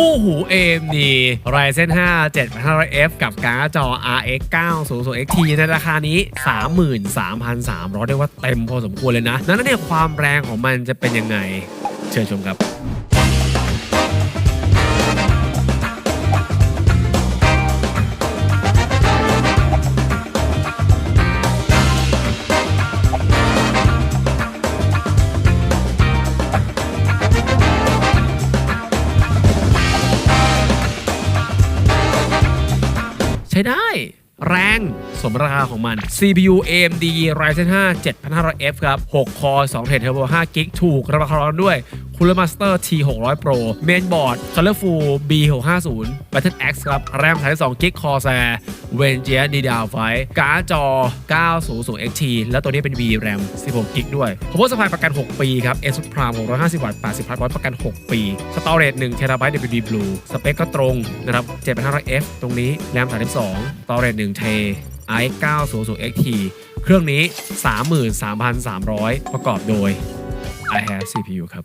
คู่หู AMD Ryzen 5 7500F กับการ์ดจอ RX 900 XT ในราคานี้ 33,300เรียกว่าเต็มพอสมควรเลยนะ นั้นเนี่ยความแรงของมันจะเป็นยังไง เชิญชมครับ ช้ได้ แรงสมราคาของมัน CPU AMD Ryzen 5 7500F ครับ 6 คอร์2เทรดเทอร์โบ5กิกถูกราคาร้อนด้วย คูลเลอร์มาสเตอร์ T 6 0 0 Pro เมนบอร์ด Colorful B 6 5 0 Battle X ครับ แรมสายสองกิกค32 g b Corsair v e n ดีดาวั5การ์ดจอ 900 XT แล้วตัวนี้เป็น V RAM 16กิกด้วยคอมโบสปายประกัน 6 ปีครับ ASUS Prime 650 วัตต์ 80 วัตต์ประกัน 6 ปีสตอเรจ1 TB WD Blue สเปคก็ตรงนะครับ 7500F ตรงนี้แรม32สตอเรจ1 T i 900 XT เครื่องนี้ 33,300 ประกอบโดย i h a v e CPU ครับ